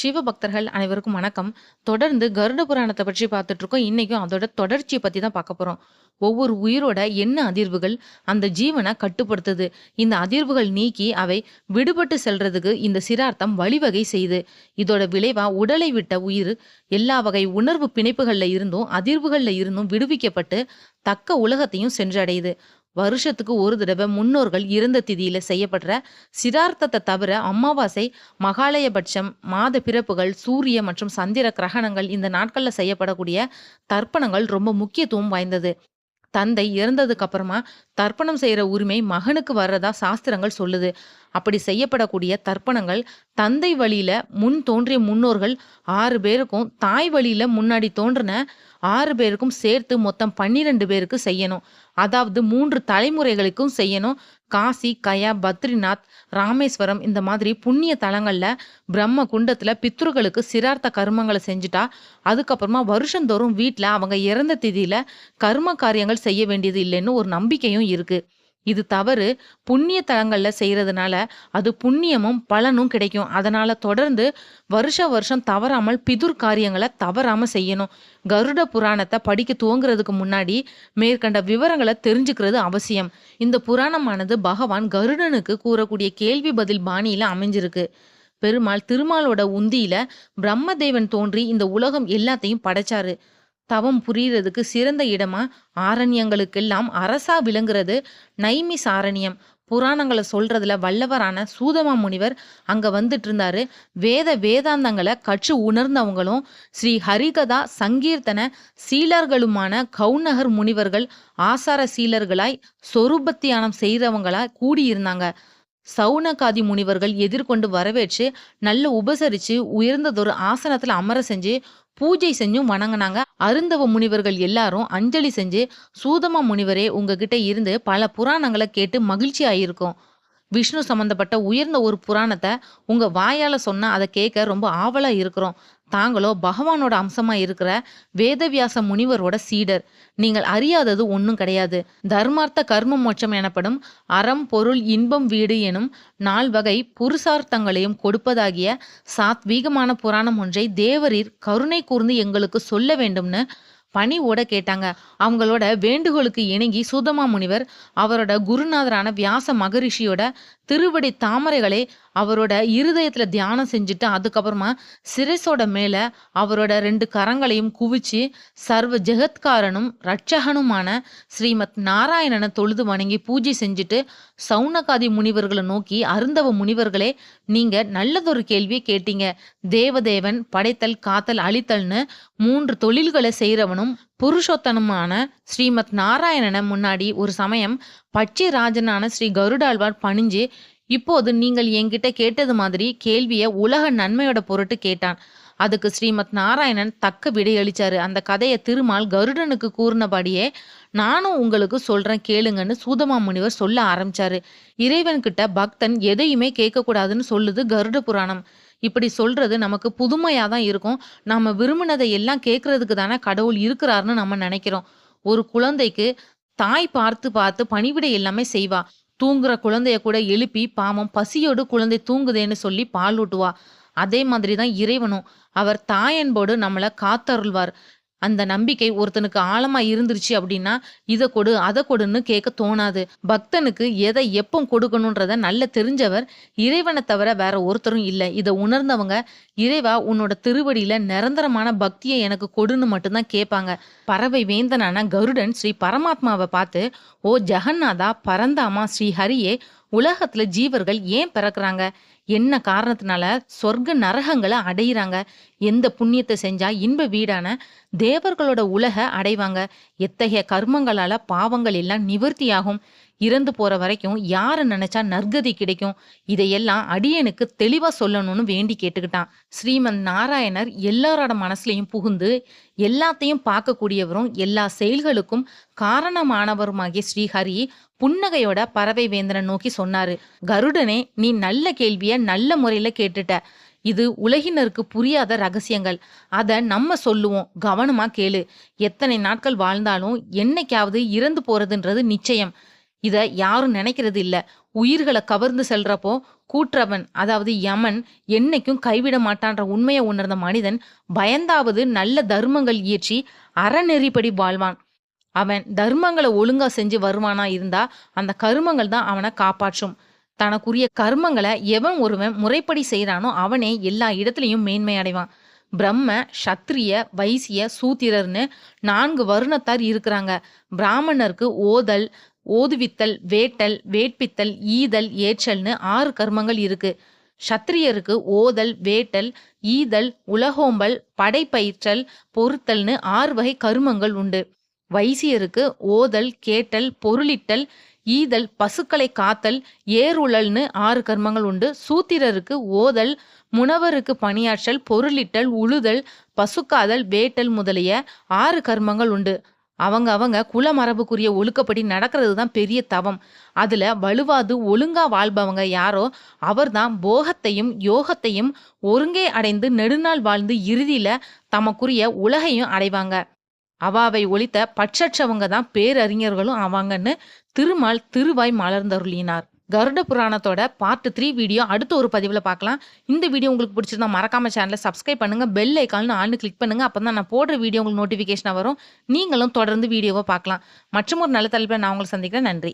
சிவபக்தர்கள் அனைவருக்கும் வணக்கம். தொடர்ந்து கருட புராணத்தை பற்றி பார்த்துட்டு இருக்கோம். இன்னைக்கும் அதோட தொடர்ச்சியை பத்தி தான் பார்க்க போறோம். ஒவ்வொரு உயிரோட என்ன அதிர்வுகள் அந்த ஜீவனை கட்டுப்படுத்துது. இந்த அதிர்வுகள் நீக்கி அவை விடுபட்டு செல்றதுக்கு இந்த சிரார்த்தம் வழிவகை செய்யுது. இதோட விளைவா உடலை விட்ட உயிர் எல்லா வகை உணர்வு பிணைப்புகள்ல இருந்தும், அதிர்வுகள்ல இருந்தும் விடுவிக்கப்பட்டு தக்க உலகத்தையும் சென்றடையுது. வருஷத்துக்கு ஒரு தடவை முன்னோர்கள் இறந்த திதியில செய்யப்படுற சிதார்த்தத்தை தவிர அமாவாசை, மகாலயபட்சம், மாத பிறப்புகள், சூரிய மற்றும் சந்திர கிரகணங்கள் இந்த நாட்கள்ல செய்யப்படக்கூடிய தர்ப்பணங்கள் ரொம்ப முக்கியத்துவம் வாய்ந்தது. தந்தை இறந்ததுக்கு அப்புறமா தர்ப்பணம் செய்யற உரிமை மகனுக்கு வர்றதா சாஸ்திரங்கள் சொல்லுது. அப்படி செய்யப்படக்கூடிய தர்ப்பணங்கள் தந்தை வழியில முன் தோன்றிய முன்னோர்கள் ஆறு பேருக்கும், தாய் வழியில முன்னாடி தோன்றின ஆறு பேருக்கும் சேர்த்து மொத்தம் 12 பேருக்கு செய்யணும். அதாவது மூன்று தலைமுறைகளுக்கும் செய்யணும். காசி, கயா, பத்ரிநாத், ராமேஸ்வரம் இந்த மாதிரி புண்ணிய தலங்கள்ல பிரம்ம குண்டத்துல பித்ருகளுக்கு சிரார்த்த கர்மங்களை செஞ்சுட்டா, அதுக்கப்புறமா வருஷந்தோறும் வீட்டில் அவங்க இறந்த திதியில கர்ம காரியங்கள் செய்ய வேண்டியது இல்லைன்னு ஒரு நம்பிக்கையும் இருக்கு. இது தவறு. புண்ணிய தலங்களில் செய்கிறதுனால அது புண்ணியமும், பலனும் கிடைக்கும். அதனால் தொடர்ந்து வருஷ வருஷம் தவறாமல் பிதுர் காரியங்களை தவறாமல் செய்யணும். கருட புராணத்தை படிக்க துவங்குறதுக்கு முன்னாடி மேற்கண்ட விவரங்களை தெரிஞ்சுக்கிறது அவசியம். இந்த புராணமானது பகவான் கருடனுக்கு கூறக்கூடிய கேள்வி பதில் பாணியில் அமைஞ்சிருக்கு. பெருமாள் திருமாலோட உந்தியில பிரம்மதேவன் தோன்றி இந்த உலகம் எல்லாத்தையும் படைச்சாரு. தவம் புரியறதுக்கு சிறந்த இடமா ஆரண்யங்களுக்கெல்லாம் அரசா விளங்குறது நைமிசாரண்யம். புராணங்களை சொல்றதுல வல்லவரான சூதமா முனிவர் அங்க வந்துட்டு இருந்தாரு. வேத வேதாந்தங்களை கற்று உணர்ந்தவங்களும், ஸ்ரீ ஹரிகதா, சங்கீர்த்தன சீலர்களுமான கௌநகர் முனிவர்கள் ஆசார சீலர்களாய் சொரூபத்தியானம் தியானம் கூடியிருந்தாங்க. சவுனகாதி முனிவர்கள் எதிர்கொண்டு வரவேற்று நல்ல உபசரிச்சு உயர்ந்ததொரு ஆசனத்துல அமர செஞ்சு பூஜை செஞ்சும் வணங்குனாங்க. அருந்தவ முனிவர்கள் எல்லாரும் அஞ்சலி செஞ்சு சூதமா முனிவரே உங்ககிட்ட இருந்து பல புராணங்களை கேட்டு மகிழ்ச்சி ஆயிருக்கோம். விஷ்ணு சம்பந்தப்பட்ட உயர்ந்த ஒரு புராணத்தை உங்க வாயால சொன்னா அதை கேட்க ரொம்ப ஆவலா இருக்கிறோம். தாங்களோ பகவானோட அம்சமா இருக்கிற வேதவியாச முனிவரோட சீடர். நீங்கள் அறியாதது ஒன்றும் கிடையாது. தர்மார்த்த கர்ம மோட்சம் எனப்படும் அறம், பொருள், இன்பம், வீடு எனும் நால்வகை புருஷார்த்தங்களையும் கொடுப்பதாகிய சாத்வீகமான புராணம் ஒன்றை தேவரீர் கருணை கூர்ந்து எங்களுக்கு சொல்ல வேண்டும்னு பணிவோட கேட்டாங்க. அவங்களோட வேண்டுகோளுக்கு இணங்கி சுதமா முனிவர் அவரோட குருநாதரான வியாச மகரிஷியோட திருவடி தாமரைகளை அவரோட இருதயத்துல தியானம் செஞ்சுட்டு அதுக்கப்புறமா சிரசோட மேல அவரோட ரெண்டு கரங்களையும் குவிச்சு சர்வ ஜெகத்காரனும் ரட்சகனுமான ஸ்ரீமத் நாராயணனை தொழுது வணங்கி பூஜை செஞ்சுட்டு சவுனகாதி முனிவர்களை நோக்கி அருந்தவ முனிவர்களே நீங்க நல்லதொரு கேள்வியை கேட்டீங்க. தேவதேவன் படைத்தல், காத்தல், அழித்தல்னு 3 தொழில்கள பகவானும் புருஷோத்தனுமான ஸ்ரீமத் நாராயணன முன்னாடி ஒரு சமயம் பட்சி ராஜனான ஸ்ரீ கருடாழ்வார் பணிஞ்சு, இப்போது நீங்கள் என்கிட்ட கேட்டது மாதிரி கேள்வியை உலக நன்மையோட பொருட்டு கேட்டான். அதுக்கு ஸ்ரீமத் நாராயணன் தக்க விடையளிச்சாரு. அந்த கதையை திருமால் கருடனுக்கு கூறினபடியே நானும் உங்களுக்கு சொல்றேன் கேளுங்கன்னு சூதமா முனிவர் சொல்ல ஆரம்பிச்சாரு. இறைவன்கிட்ட பக்தன் எதையுமே கேட்கக்கூடாதுன்னு சொல்லுது கருட புராணம். இப்படி சொல்றது நமக்கு புதுமையா தான் இருக்கும். நாம விரும்பினதை எல்லாம் கேட்கறதுக்கு தானே கடவுள் இருக்கிறாருன்னு நம்ம நினைக்கிறோம். ஒரு குழந்தைக்கு தாய் பார்த்து பார்த்து பணிவிடை எல்லாமே செய்வா. தூங்குற குழந்தைய கூட எழுப்பி பாவம் பசியோடு குழந்தை தூங்குதேன்னு சொல்லி பால் ஊட்டுவா அதே மாதிரி தான் இறைவனும். அவர் தாயன்போடு நம்மளை காத்தருள்வார். அந்த நம்பிக்கை ஒருத்தனுக்கு ஆழமா இருந்துருச்சு அப்படின்னா, இதை கொடு, அதை கொடுன்னு கேட்க தோணாது. பக்தனுக்கு எதை எப்போ கொடுக்கணுன்றத நல்ல தெரிஞ்சவர் இறைவனை தவிர வேற ஒருத்தரும் இல்லை இதை உணர்ந்தவங்க இறைவா உன்னோட திருவடியில நிரந்தரமான பக்தியை எனக்கு கொடுன்னு மட்டும்தான் கேட்பாங்க. பறவை வேந்தனான கருடன் ஸ்ரீ பரமாத்மாவை பார்த்து, ஓ ஜெகநாதா பரந்தாமா, ஸ்ரீ ஹரியே உலகத்துல ஜீவர்கள் ஏன் பிறக்குறாங்க? என்ன காரணத்தினால சொர்க்க நரகங்களை அடையிறாங்க? எந்த புண்ணியத்தை செஞ்சா இன்ப வீடான தேவர்களோட உலக அடைவாங்க? எத்தகைய கர்மங்களால பாவங்கள் எல்லாம் நிவர்த்தியாகும்? இறந்து போற வரைக்கும் யாரை நினைச்சா நற்கதி கிடைக்கும்? இதையெல்லாம் அடியனுக்கு தெளிவா சொல்லணும்னு வேண்டி கேட்டுக்கிட்டான். ஸ்ரீமந்த் நாராயணர் எல்லாரோட மனசுலையும் புகுந்து எல்லாத்தையும் பார்க்கக்கூடியவரும், எல்லா செயல்களுக்கும் காரணமானவருமாகிய ஸ்ரீஹரி புன்னகையோட பறவை வேந்தனை நோக்கி சொன்னாரு. கருடனே நீ நல்ல கேள்விய நல்ல முறையில கேட்டுட்ட. இது உலகினருக்கு புரியாத ரகசியங்கள். அதை நம்ம சொல்லுவோம். கவனமா கேளு. எத்தனை நாட்கள் வாழ்ந்தாலும் என்னைக்காவது இறந்து போறதுன்றது நிச்சயம். இத யாரும் நினைக்கிறது இல்ல உயிர்களை கவர்ந்து செல்றப்போ கூற்றவன் அதாவது யமன் என்னைக்கும் கைவிட மாட்டான்ற உண்மையை உணர்ந்த மனிதன் பயந்தாவது நல்ல தர்மங்கள் இயற்றி அறநெறிப்படி வாழ்வான். அவன் தர்மங்களை ஒழுங்கா செஞ்சு வருவானா இருந்தா அந்த கருமங்கள் தான் அவனை காப்பாற்றும். தனக்குரிய கர்மங்களை எவன் ஒருவன் முறைப்படி செய்கிறானோ அவனே எல்லா இடத்துலையும் மேன்மை அடைவான். பிரம்ம சத்திரிய வைசிய சூத்திரர்னு நான்கு வருணத்தார் இருக்கிறாங்க. பிராமணருக்கு ஓதல் ஓதுவித்தல் வேட்டல் வேட்பித்தல் ஈதல் ஏற்றல்னு ஆறு கர்மங்கள் இருக்கு. சத்திரியருக்கு ஓதல் வேட்டல் ஈதல் உலகோம்பல் படைப்பயிற்றல் பொறுத்தல்னு ஆறு வகை கருமங்கள் உண்டு. வைசியருக்கு ஓதல் கேட்டல் பொருளிட்டல் ஈதல் பசுக்களை காத்தல் ஏறுழல்னு ஆறு கர்மங்கள் உண்டு. சூத்திரருக்கு ஓதல் முனவருக்கு பணியாற்றல் பொருளிட்டல் உழுதல் பசுக்காதல் வேட்டல் முதலிய ஆறு கர்மங்கள் உண்டு. அவங்க அவங்க குல மரபுக்குரிய ஒழுக்கப்படி நடக்கிறது தான் பெரிய தவம். அதில் வலுவாது ஒழுங்கா வாழ்பவங்க யாரோ அவர்தான் போகத்தையும் யோகத்தையும் ஒருங்கே அடைந்து நெடுநாள் வாழ்ந்து இறுதியில் தமக்குரிய உலகையும் அடைவாங்க. அவாவை ஒழித்த பற்றற்றவங்க தான் பேரறிஞர்களும் ஆவாங்கன்னு திருமால் திருவாய் மலர்ந்தருளினார். கருட புராணத்தோட பார்ட் த்ரீ வீடியோ அடுத்த ஒரு பதிவில் பார்க்கலாம். இந்த வீடியோ உங்களுக்கு பிடிச்சிருந்தா மறக்காம சேனலை சப்ஸ்கிரைப் பண்ணுங்க. பெல் ஐக்கால்னு ஆண்டு கிளிக் பண்ணுங்க. அப்போ தான் நான் போடுற வீடியோ உங்களுக்கு நோட்டிஃபிகேஷனாக வரும். நீங்களும் தொடர்ந்து வீடியோவை பார்க்கலாம். மற்றும் ஒரு நல்ல தலைப்பில் நான் உங்களை சந்திக்கிறேன். நன்றி.